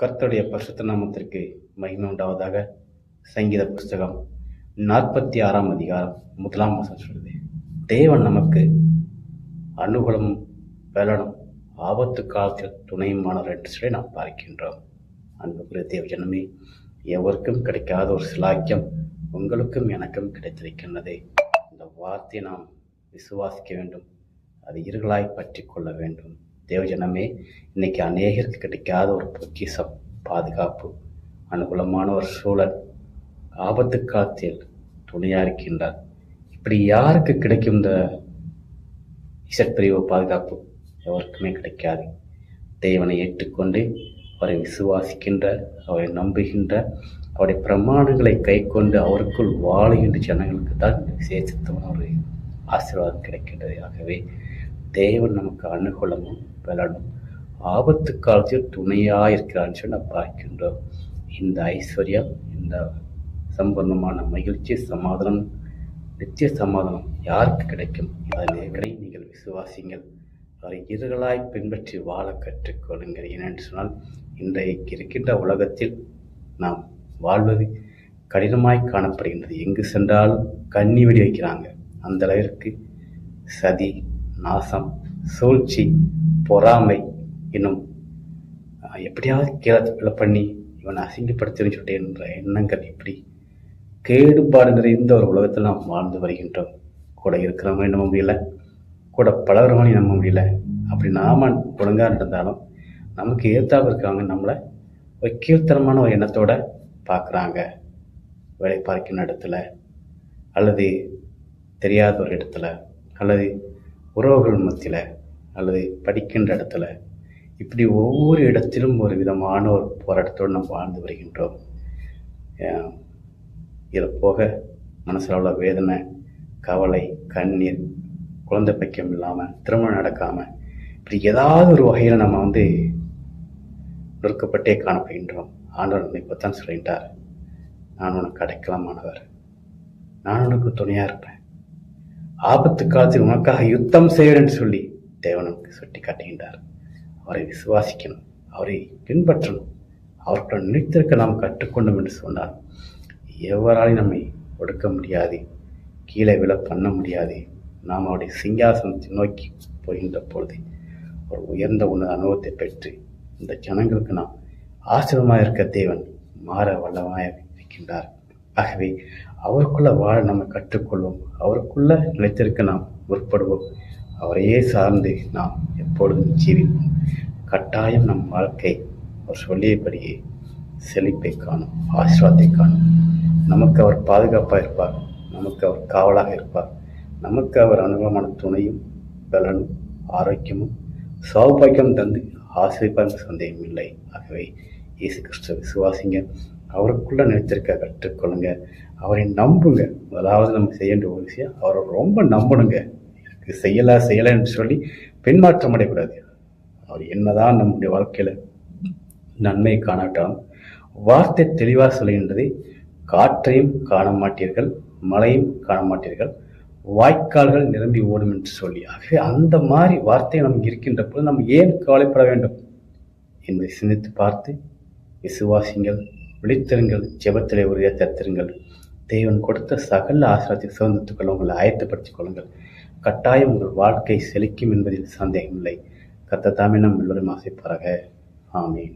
கர்த்தருடைய பரிசுத்த நாமத்திற்கு மகிமை உண்டாவதாக சங்கீத புஸ்தகம் நாற்பத்தி ஆறாம் அதிகாரம் முதலாம் வசனம் சொல்லுது. தேவன் நமக்கு அனுகூலம் பலனும் ஆபத்து காலத்தில் துணையுமானவர் என்று சொல்லி நாம் பார்க்கின்றோம். அன்புக்குரிய தேவ ஜனமே எவருக்கும் கிடைக்காத ஒரு சிலாக்கியம் உங்களுக்கும் எனக்கும் கிடைத்திருக்கின்றது. இந்த வார்த்தையை நாம் விசுவாசிக்க வேண்டும். அது இருகளாய் பற்றி கொள்ள வேண்டும். தேவஜனமே இன்னைக்கு அநேகருக்கு கிடைக்காத ஒரு பொக்கிஷம் பாதுகாப்பு அனுகூலமான ஒரு சூழல் ஆபத்து காலத்தில் துணையாக இருக்கின்றார். இப்படி யாருக்கு கிடைக்கும் இந்த இசற்பிரிவு பாதுகாப்பு? எவருக்குமே கிடைக்காது. தேவனை ஏற்றுக்கொண்டு அவரை விசுவாசிக்கின்ற அவரை நம்புகின்ற அவருடைய பிரமாணங்களை கை கொண்டு அவருக்குள் வாழுகின்ற ஜனங்களுக்கு தான் இந்த விசேஷத்தமான ஒரு ஆசீர்வாதம் கிடைக்கின்றது ஆகவே தேவன் நமக்கு அனுகூலமும் பலனும் ஆபத்து காலத்தில் துணையாக இருக்கிறான்னு சொல்லி நான் பார்க்கின்றோம். இந்த ஐஸ்வர்யம் இந்த சம்பந்தமான மகிழ்ச்சி சமாதானம் நித்திய சமாதானம் யாருக்கு கிடைக்கும்? அதனை நீங்கள் விசுவாசிங்கள் அவரை இருகளாய் பின்பற்றி வாழ கற்றுக்கொள்ளுங்கள். ஏனென்று சொன்னால் இன்றைக்கு இருக்கின்ற உலகத்தில் நாம் வாழ்வது கடினமாய் காணப்படுகின்றது. எங்கு சென்றாலும் கண்ணி வெடி வைக்கிறாங்க. அந்த அளவிற்கு சதி நாசம் சூழ்ச்சி பொறாமை இன்னும் எப்படியாவது கீழே விலை பண்ணி இவனை அசிங்கப்படுத்துன்னு சொல்லிட்டு என்ற எண்ணங்கள் இப்படி கேடுபாடு நிறைந்த ஒரு உலகத்தில் நாம் வாழ்ந்து வருகின்றோம். கூட இருக்கிறவங்களையும் நம்ப முடியல கூட பழகிறவங்களையும் நம்ப முடியல. அப்படி நாம ஒழுங்காக நடந்தாலும் நமக்கு ஏற்றாக இருக்கிறவங்க நம்மளை ஒரு கீழ்த்தனமான ஒரு எண்ணத்தோடு பார்க்குறாங்க. வேலை பார்க்கின்ற இடத்துல அல்லது தெரியாத ஒரு இடத்துல அல்லது உறவுகள் மத்தியில் அல்லது படிக்கின்ற இடத்துல இப்படி ஒவ்வொரு இடத்திலும் ஒரு விதமான ஒரு போராட்டத்தோடு நாம் வாழ்ந்து வருகின்றோம். இதை இதில் போக மனசில் உள்ள வேதனை கவலை கண்ணீர் குழந்தை பைக்கியம் இல்லாமல் திருமணம் நடக்காமல் இப்படி ஏதாவது ஒரு வகையில் நம்ம வந்து நொறுக்கப்பட்டே காணப்படுகின்றோம். ஆண்டவர் நம்மை தான் சொல்லிட்டார் நான் உனக்கு அடைக்கலமானவர். நான் உனக்கு துணையாக இருப்பேன். ஆபத்து காலத்தில் உனக்காக யுத்தம் செய்வேன் என்று சொல்லி தேவன் நமக்கு சுட்டி காட்டுகின்றார் அவரை விசுவாசிக்கணும் அவரை பின்பற்றணும் அவர்களுடன் நினைத்திருக்க நாம் கற்றுக்கொண்டோம் என்று சொன்னார். எவராலையும் நம்மை ஒடுக்க முடியாது கீழே விழ பண்ண முடியாது. நாம் அவருடைய சிங்காசனத்தை நோக்கி போகின்ற பொழுது ஒரு உயர்ந்த உன்னத அனுபவத்தை பெற்று இந்த ஜனங்களுக்கு நாம் ஆசிரமாக இருக்க தேவன் மாற வல்லமாக இருக்கின்றார். ஆகவே அவருக்குள்ள வாழ நம்ம கற்றுக்கொள்வோம். அவருக்குள்ள நிலைத்திருக்க நாம் முற்படுவோம். அவரையே சார்ந்து நாம் எப்பொழுதும் ஜீவிப்போம். கட்டாயம் நம் வாழ்க்கை அவர் சொல்லியபடியே செழிப்பை காணும் ஆசீர்வாதத்தை காணும். நமக்கு அவர் பாதுகாப்பாக இருப்பார். நமக்கு அவர் காவலாக இருப்பார். நமக்கு அவர் அனுகூலமான துணையும் பலனும் ஆரோக்கியமும் சௌபாக்கியம் தந்து ஆசிரிப்பாங்க சந்தேகம் இல்லை ஆகவே இயேசு கிறிஸ்துவ விசுவாசிங்க அவருக்குள்ள நினைச்சிருக்க கற்றுக்கொள்ளுங்க அவரை நம்புங்க. முதலாவது நம்ம செய்ய வேண்டிய ஒரு விஷயம் அவரை ரொம்ப நம்பணுங்க. எனக்கு செய்யலை செய்யலைன்னு சொல்லி பின்மாற்றம் அடையக்கூடாது. அவர் என்னதான் நம்முடைய வாழ்க்கையில் நன்மை காணாட்டாலும் வார்த்தை தெளிவாக சொல்கின்றது காற்றையும் காண மாட்டீர்கள் மழையும் காண மாட்டீர்கள். வாய்க்கால்கள் நிரம்பி ஓடும் என்று சொல்லி. ஆகவே அந்த மாதிரி வார்த்தை நமக்கு இருக்கின்ற போது நம்ம ஏன் கவலைப்பட வேண்டும்? என்பதை சிந்தித்து பார்த்து விசுவாசிங்கள். விழித்திருங்கள் ஜெபத்திலே உரிய தத்திருங்கள் தேவன் கொடுத்த சகல ஆசிரத்தை சுதந்திரத்துக் கொள்ள உங்களை ஆயத்தப்படுத்திக் கொள்ளுங்கள். கட்டாயம் உங்கள் வாழ்க்கை செழிக்கும் என்பதில் சந்தேகமில்லை. கத்த தாமே நம் எல்லோரும் ஆசைப்பாராக ஆமீன்.